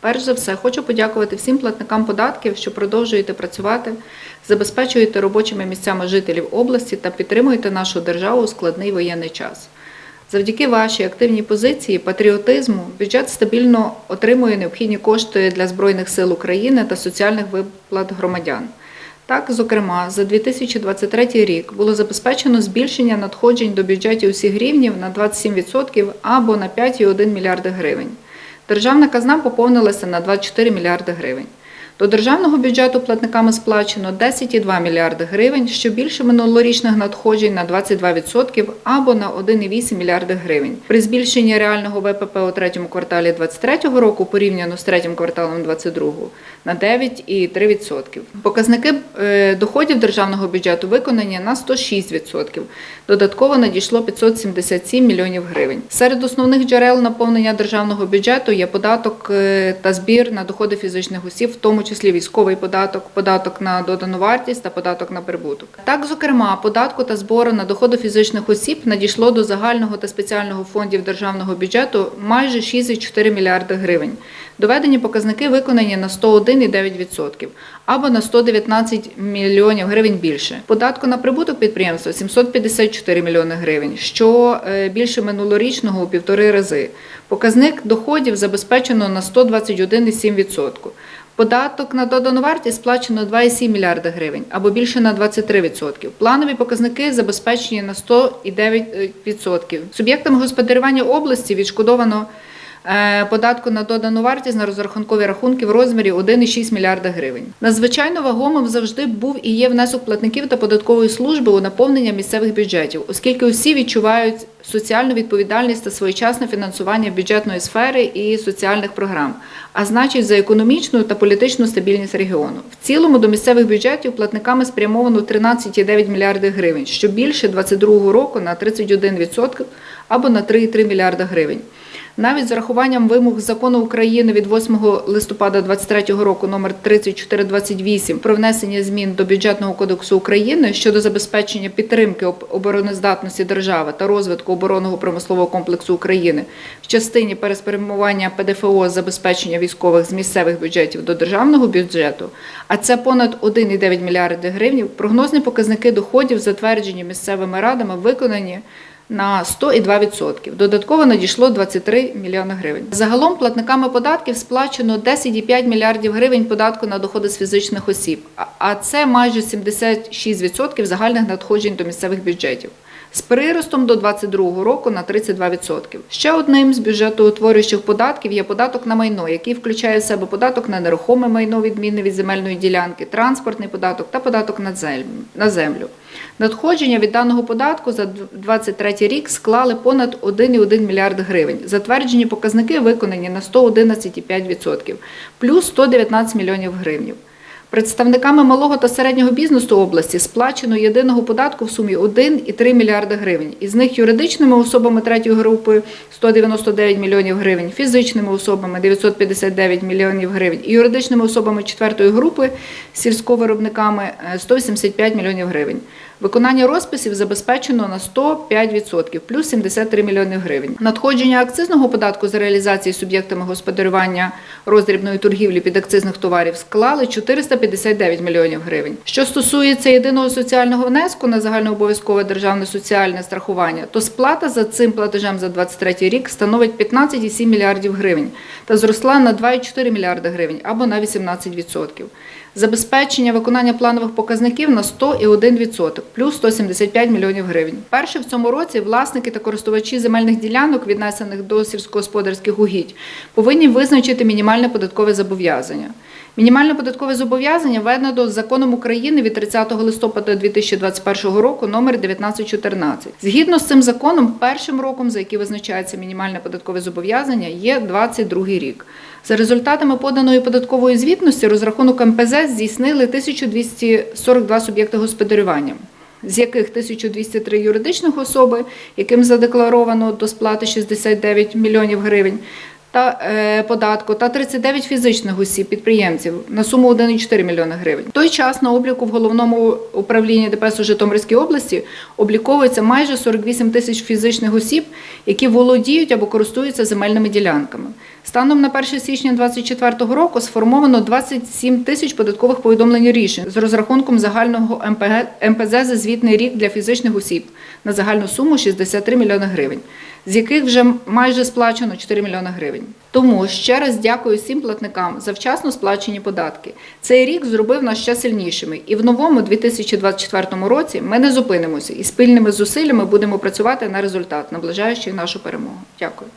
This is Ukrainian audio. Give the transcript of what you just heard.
Перш за все, хочу подякувати всім платникам податків, що продовжуєте працювати, забезпечуєте робочими місцями жителів області та підтримуєте нашу державу у складний воєнний час. Завдяки вашій активній позиції, патріотизму, бюджет стабільно отримує необхідні кошти для Збройних сил України та соціальних виплат громадян. Так, зокрема, за 2023 рік було забезпечено збільшення надходжень до бюджетів усіх рівнів на 27% або на 5,1 мільярди гривень. Державна казна поповнилася на 24 мільярди гривень. До державного бюджету платниками сплачено 10,2 мільярди гривень, що більше минулорічних надходжень на 22% або на 1,8 мільярди гривень. При збільшенні реального ВПП у третьому кварталі 2023 року порівняно з третім кварталом 2022 на 9,3%. Показники е, доходів державного бюджету виконані на 106%. Додатково надійшло 577 мільйонів гривень. Серед основних джерел наповнення державного бюджету є податок е, та збір на доходи фізичних осіб, в тому числі військовий податок, податок на додану вартість та податок на прибуток. Так, зокрема, податку та збору на доходи фізичних осіб надійшло до загального та спеціального фондів державного бюджету майже 6,4 мільярди гривень. Доведені показники виконані на 101,9% або на 119 мільйонів гривень більше. Податку на прибуток підприємства 754 мільйони гривень, що е, більше минулорічного у півтори рази. Показник доходів забезпечено на 121,7%. Податок на додану вартість сплачено 2,7 мільярда гривень або більше на 23%. Планові показники забезпечені на 109%. Суб'єктами господарювання області відшкодовано податку на додану вартість на розрахункові рахунки в розмірі 1,6 мільярда гривень. Надзвичайно вагомим завжди був і є внесок платників та податкової служби у наповнення місцевих бюджетів, оскільки усі відчувають соціальну відповідальність та своєчасне фінансування бюджетної сфери і соціальних програм, а значить за економічну та політичну стабільність регіону. В цілому до місцевих бюджетів платниками спрямовано 13,9 мільярди гривень, що більше 2022 року на 31% або на 3,3 мільярда гривень. Навіть з урахуванням вимог закону України від 8 листопада 2023 року номер 3428 про внесення змін до бюджетного кодексу України щодо забезпечення підтримки обороноздатності держави та розвитку оборонного промислового комплексу України в частині переспрямування ПДФО з забезпечення військових з місцевих бюджетів до державного бюджету, а це понад 1,9 мільярди гривень. Прогнозні показники доходів, затверджені місцевими радами, виконані на 102%. Додатково надійшло 23 мільйони гривень. Загалом платниками податків сплачено 10,5 мільярдів гривень податку на доходи з фізичних осіб, а- це майже 76% загальних надходжень до місцевих бюджетів. З приростом до 2022 року на 32%. Ще одним з бюджетоутворюючих податків є податок на майно, який включає в себе податок на нерухоме майно, відмінне від земельної ділянки, транспортний податок та податок на землю-. Надходження від даного податку за 2023 рік склали понад 1,1 мільярд гривень. Затверджені показники виконані на 111,5%, плюс 119 мільйонів гривень. Представниками малого та середнього бізнесу області сплачено єдиного податку в сумі 1,3 мільярда гривень. Із них юридичними особами третьої групи 199 мільйонів гривень, фізичними особами 959 мільйонів гривень і юридичними особами четвертої групи сільськовиробниками е, 185 мільйонів гривень. Виконання розписів забезпечено на 105%, плюс 73 мільйони гривень. Надходження акцизного податку за реалізації суб'єктами господарювання роздрібної торгівлі під акцизних товарів склали 459 мільйонів гривень. Що стосується єдиного соціального внеску на загальнообов'язкове державне соціальне страхування, то сплата за цим платежем за 2023 рік становить 15,7 мільярдів гривень та зросла на 2,4 мільярди гривень або на 18%. Забезпечення виконання планових показників на 101%, плюс 175 мільйонів гривень. Перше в цьому році власники та користувачі земельних ділянок, віднесених до сільськогосподарських угідь, повинні визначити мінімальне податкове зобов'язання. Мінімальне податкове зобов'язання введено законом України від 30 листопада 2021 року номер 1914. Згідно з цим законом, першим роком, за який визначається мінімальне податкове зобов'язання, є 22 рік. За результатами поданої податкової звітності розрахунок МПЗ здійснили 1242 суб'єкти господарювання. З яких 1203 юридичних особи, яким задекларовано до сплати 69 мільйонів гривень, та е, податку та 39 фізичних осіб підприємців на суму 1,4 мільйони гривень. В той час на обліку в головному управлінні ДПС у Житомирській області обліковується майже 48 тисяч фізичних осіб, які володіють або користуються земельними ділянками. Станом на 1 січня 2024 року сформовано 27 тисяч податкових повідомлень рішень з розрахунком загального МПЗ за звітний рік для фізичних осіб на загальну суму 63 мільйони гривень, з яких вже майже сплачено 4 мільйони гривень. Тому ще раз дякую всім платникам за вчасно сплачені податки. Цей рік зробив нас ще сильнішими, і в новому 2024 році ми не зупинимося і спільними зусиллями будемо працювати на результат, наближаючи нашу перемогу. Дякую.